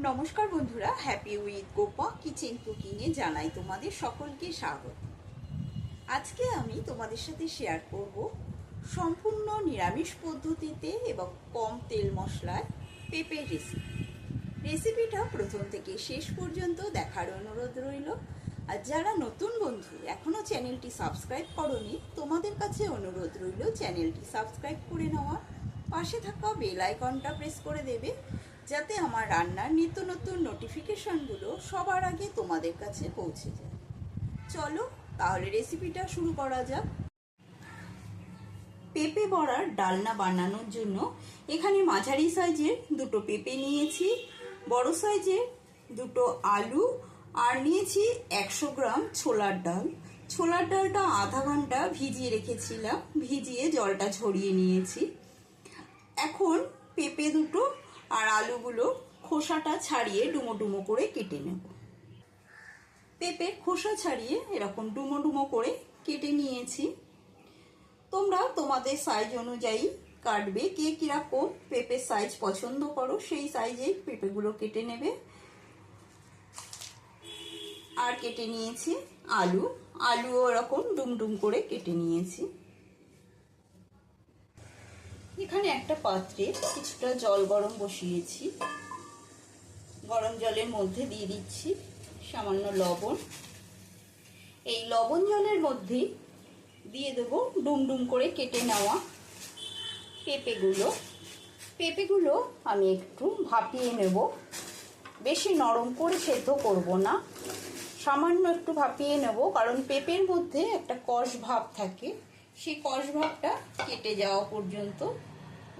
নমস্কার বন্ধুরা happy with Gopa kitchen কুকিংয়ে জানাই তোমাদের সকলকে স্বাগত। আজকে আমি তোমাদের সাথে শেয়ার করব সম্পূর্ণ নিরামিষ পদ্ধতিতে এবং কম তেল মশলায় পেঁপের রেসিপি রেসিপিটা প্রথম থেকে শেষ পর্যন্ত দেখার অনুরোধ রইল। আর যারা নতুন বন্ধু এখনও চ্যানেলটি সাবস্ক্রাইব করনি, তোমাদের কাছে অনুরোধ রইল চ্যানেলটি সাবস্ক্রাইব করে নেওয়া পাশে থাকা বেল আইকনটা প্রেস করে দেবে। যাতে আমার রান্নার নিত্য নতুন নোটিফিকেশনগুলো সবার আগে তোমাদের কাছে পৌঁছে যায়। চলো তাহলে রেসিপিটা শুরু করা যাক। পেঁপে বড়ার ডালনা বানানোর জন্য এখানে মাঝারি সাইজের দুটো পেঁপে নিয়েছি, বড় সাইজের দুটো আলু, আর নিয়েছি একশো গ্রাম ছোলার ডাল। ছোলার ডালটা আধা ঘণ্টা ভিজিয়ে রেখেছিলাম, ভিজিয়ে জলটা ঝরিয়ে নিয়েছি। এখন পেঁপে দুটো আর আলুগুলো খোসাটা ছাড়িয়ে ডুমো ডুমো করে কেটে নেব। পেঁপে খোসা ছাড়িয়ে এরকম ডুমো ডুমো করে কেটে নিয়েছি। তোমরা তোমাদের সাইজ অনুযায়ী কাটবে, কে কীরকম পেঁপের সাইজ পছন্দ করো সেই সাইজেই পেঁপেগুলো কেটে নেবে। আর কেটে নিয়েছি আলু। আলুও এরকম ডুমডুম করে কেটে নিয়েছি। এখানে একটা পাত্রে কিছুটা জল গরম বসিয়েছি। গরম জলের মধ্যে দিয়ে দিচ্ছি সামান্য লবণ। এই লবণ জলের মধ্যে দিয়ে দেবো ডুমডুম করে কেটে নেওয়া পেঁপেগুলো। পেঁপেগুলো আমি একটু ভাপিয়ে নেব। বেশি নরম করে সেদ্ধ করব না। সামান্য একটু ভাপিয়ে নেব, কারণ পেঁপের মধ্যে একটা কষ ভাব থাকে। সেই কষ ভাবটা কেটে যাওয়া পর্যন্ত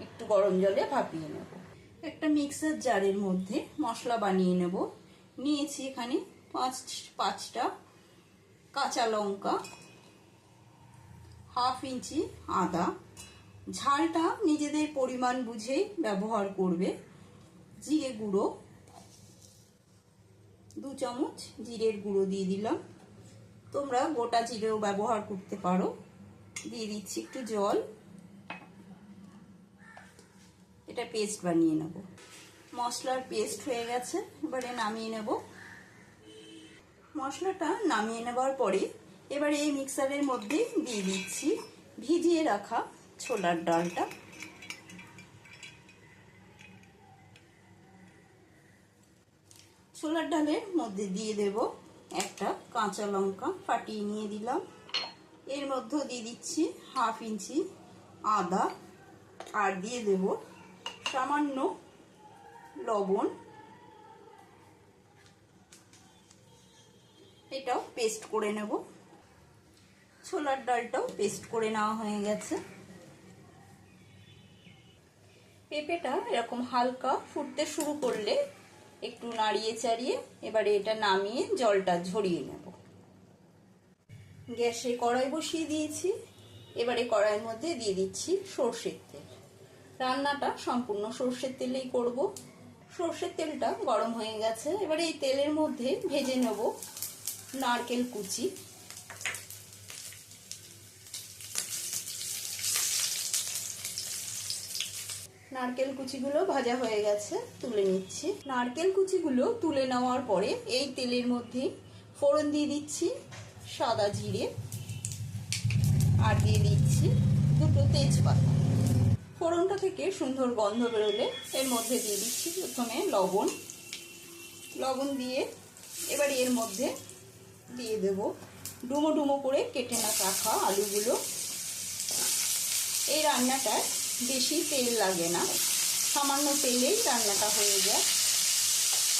একটু গরম জলে ভাপিয়ে নেব। একটা মিক্সার জারের মধ্যে মশলা বানিয়ে নেব। নিয়েছি এখানে পাঁচ, পাঁচটা কাঁচা লঙ্কা, হাফ ইঞ্চি আদা। ঝালটা নিজেদের পরিমাণ বুঝেই ব্যবহার করবে। জিরে গুঁড়ো, দু চামচ জিরের গুঁড়ো দিয়ে দিলাম। তোমরা গোটা জিরেও ব্যবহার করতে পারো। দিয়ে দিচ্ছি একটু জল। এটা পেস্ট বানিয়ে নেব। মশলার পেস্ট হয়ে গেছে, এবারে নামিয়ে নেব। মশলাটা নামিয়ে নেবার পরে এবারে এই মিক্সারের মধ্যে দিয়ে দিচ্ছি ভিজিয়ে রাখা ছোলার ডালটা। ছোলার ডালের মধ্যে দিয়ে দেব একটা কাঁচা লঙ্কা, ফাটিয়ে নিয়ে দিলাম। এর মধ্যে দিয়ে দিচ্ছি হাফ ইঞ্চি আদা আর দিয়ে দেব সামান্য লবণ। এটাও পেস্ট করে নেব। ছোলার ডালটাও পেস্ট করে নেওয়া হয়ে গেছে। পেঁপেটা এরকম হালকা ফুটতে শুরু করলে একটু নাড়িয়ে চাড়িয়ে এবারে এটা নামিয়ে জলটা ঝরিয়ে নেব। গ্যাসে কড়াই বসিয়ে দিয়েছি। এবারে কড়াইয়ের মধ্যে দিয়ে দিচ্ছি সর্ষের তেল। রান্নাটা সম্পূর্ণ সর্ষের তেলেই করব। সর্ষের তেলটা গরম হয়ে গেছে। এবারে এই তেলের মধ্যে ভেজে নেব নারকেল কুচি। নারকেল কুচিগুলো ভাজা হয়ে গেছে, তুলে নিচ্ছি। নারকেল কুচিগুলো তুলে নেওয়ার পরে এই তেলের মধ্যে ফোড়ন দিয়ে দিচ্ছি। সাদা জিরে আর দিয়ে দিচ্ছি দুটো তেজপাতা। ফোড়নটা থেকে সুন্দর গন্ধ বেরোলে এর মধ্যে দিয়ে দিচ্ছি প্রথমে লবণ। লবণ দিয়ে এবার এর মধ্যে দিয়ে দেব ডুমো ডুমো করে কেটে না রাখা আলুগুলো। এই রান্নাটায় বেশি তেল লাগে না, সামান্য তেলেই রান্নাটা হয়ে যায়।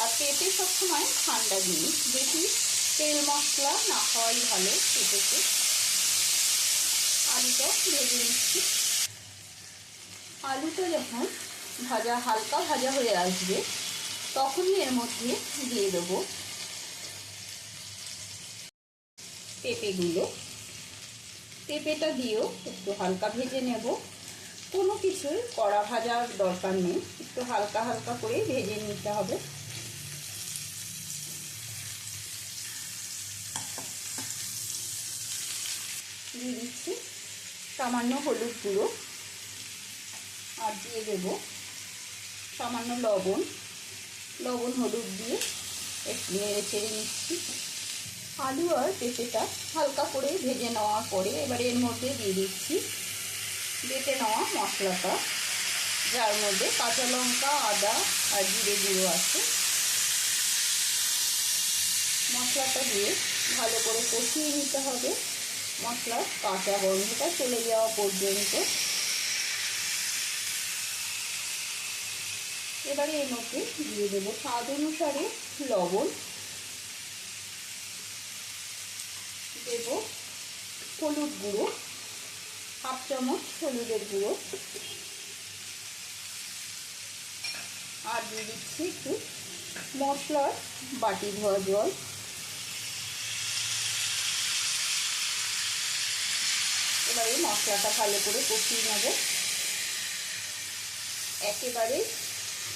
আর পেঁপে সবসময় ঠান্ডা জিনিস, বেশি তেল মশলা না খাওয়াই ভালো পেঁপেতে আলুটা ভেজে নিচ্ছি। আলুটা যখন ভাজা, হালকা ভাজা হয়ে আসবে, তখনই এর মধ্যে দিয়ে দেবো পেঁপেগুলো। পেঁপেটা দিয়েও একটু হালকা ভেজে নেব। কোনো কিছুই কড়া ভাজার দরকার নেই। একটু হালকা হালকা করে ভেজে নিতে হবে। দিয়ে দিচ্ছি। সামান্য হলুদ গুঁড়ো। আর দিয়ে দেব সামান্য লবণ। লবণ, হলুদ দিয়ে একটু নেড়ে চেড়ে নিচ্ছি। আলু আর পেঁপেটা হালকা করে ভেজে নেওয়ার পরে এবার এর মধ্যে দিয়ে দিচ্ছি বেটে নেওয়া মশলাটা। যার মধ্যে কাঁচা লঙ্কা, আদা আর জিরে গুঁড়ো আছে। মশলাটা দিয়ে ভালো করে কষিয়ে নিতে হবে। মশলার কাঁচা গন্ধটা চলে যাওয়া পর্যন্ত। এবারে এর মধ্যে দিয়ে দেবো স্বাদ অনুসারে লবণ। দেব হলুদ গুঁড়ো, হাফ চামচ হলুদের গুঁড়ো। আর দিয়ে দিচ্ছি একটু মশলার বাটি ধোয়া জল। এবারে মশলাটা ভালো করে কষিয়ে নেব। একেবারে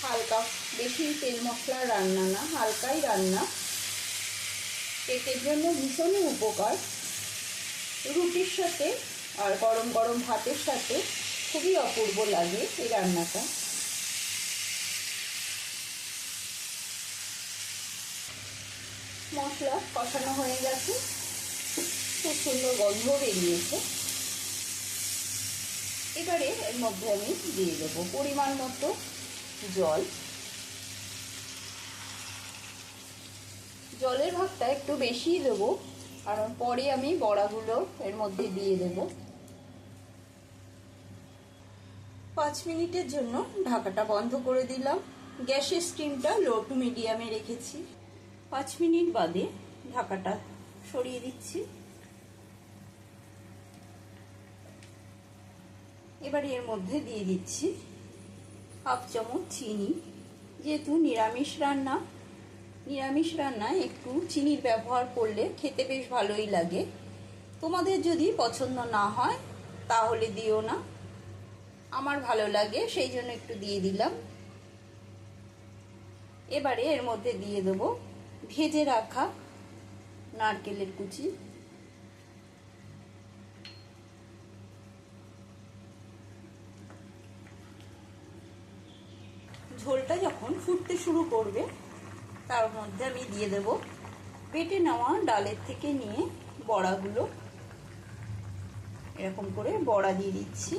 হালকা, বেশি তেল মশলার রান্না না, হালকাই রান্না। পেটের জন্য ভীষণই উপকার। রুটির সাথে আর গরম গরম ভাতের সাথে খুবই অপূর্ব লাগে এই রান্নাটা। মশলা কষানো হয়ে গেছে। খুব সুন্দর গন্ধ বেরিয়েছে। এবারে এর মধ্যে আমি দিয়ে দেবো পরিমাণ মতো জল। জলের ভাগটা একটু বেশিই দেবো, কারণ পরে আমি বড়াগুলো এর মধ্যে দিয়ে দেব। পাঁচ মিনিটের জন্য ঢাকাটা বন্ধ করে দিলাম। গ্যাসের স্টিমটা লো টু মিডিয়ামে রেখেছি। পাঁচ মিনিট বাদে ঢাকাটা সরিয়ে দিচ্ছি। এবার এর মধ্যে দিয়ে দিচ্ছি হাফ চামচ চিনি। যেহেতু নিরামিষ রান্না, নিরামিষ রান্নায় একটু চিনির ব্যবহার করলে খেতে বেশ ভালোই লাগে। তোমাদের যদি পছন্দ না হয়, তাহলে দিও না। আমার ভালো লাগে, সেই জন্য একটু দিয়ে দিলাম। এবারে এর মধ্যে দিয়ে দেবো ভেজে রাখা নারকেলের কুচি। ঝোলটা যখন ফুটতে শুরু করবে, তার মধ্যে আমি দিয়ে দেব পেটে নেওয়া ডালের থেকে নিয়ে বড়াগুলো। এরকম করে বড়া দিয়ে দিচ্ছি।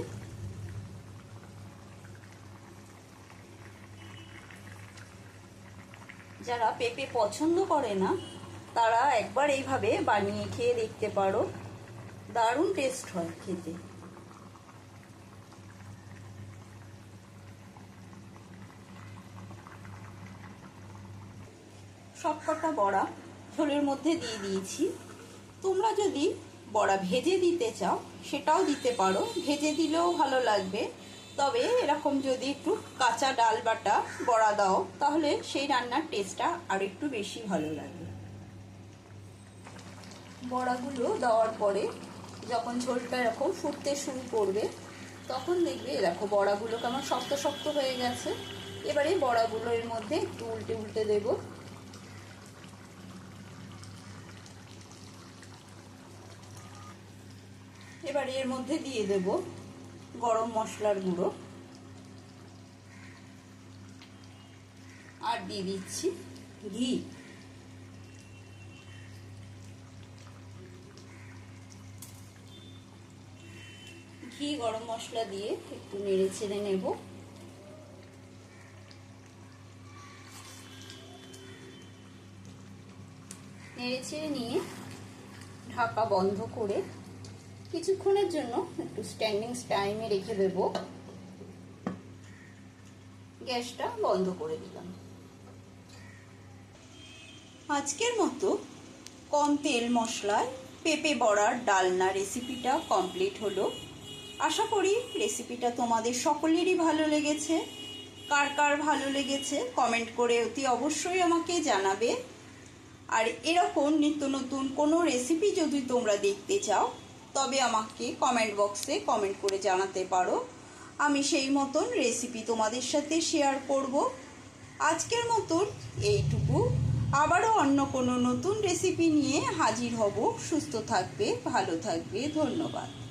যারা পেঁপে পছন্দ করে না, তারা একবার এইভাবে বানিয়ে খেয়ে দেখতে পারো। দারুণ টেস্ট হয় খেতে। সবকটা বড়া ঝোলের মধ্যে দিয়ে দিয়েছি। তোমরা যদি বড়া ভেজে দিতে চাও, সেটাও দিতে পারো। ভেজে দিলেও ভালো লাগবে। তবে এরকম যদি একটু কাঁচা ডাল বাটা বড়া দাও, তাহলে সেই রান্নার টেস্টটা আর একটু বেশি ভালো লাগবে। বড়াগুলো দেওয়ার পরে যখন ঝোলটা এরকম ফুটতে শুরু করবে, তখন দেখবে দেখো বড়াগুলো কেমন শক্ত শক্ত হয়ে গেছে। এবারে বড়াগুলো এর মধ্যে একটু উল্টে উল্টে দেবো। এবার এর মধ্যে দিয়ে দেব গরম মশলার গুঁড়ো। আর দিয়ে দিচ্ছি ঘি। ঘি, গরম মশলা দিয়ে একটু নেড়ে ছেড়ে নেব। নেড়ে ছেড়ে নিয়ে ঢাকা বন্ধ করে কিছুক্ষণের জন্য একটু স্ট্যান্ডিং টাইমে রেখে দেব। গ্যাসটা বন্ধ করে দিলাম। আজকের মতো কম তেল মশলায় পেঁপে বড়ার ডালনা রেসিপিটা কমপ্লিট হলো। আশা করি রেসিপিটা তোমাদের সকলেরই ভালো লেগেছে। কার কার ভালো লেগেছে কমেন্ট করে অতি অবশ্যই আমাকে জানাবে। আর এরকম নিত্য নতুন কোনো রেসিপি যদি তোমরা দেখতে চাও তবে আমাকে কমেন্ট বক্সে কমেন্ট করে জানাতে পারো। আমি সেই মতন রেসিপি তোমাদের সাথে শেয়ার করব। আজকের মতন এইটুকু। আবারও অন্য কোনো নতুন রেসিপি নিয়ে হাজির হব। সুস্থ থাকবে, ভালো থাকবে। ধন্যবাদ।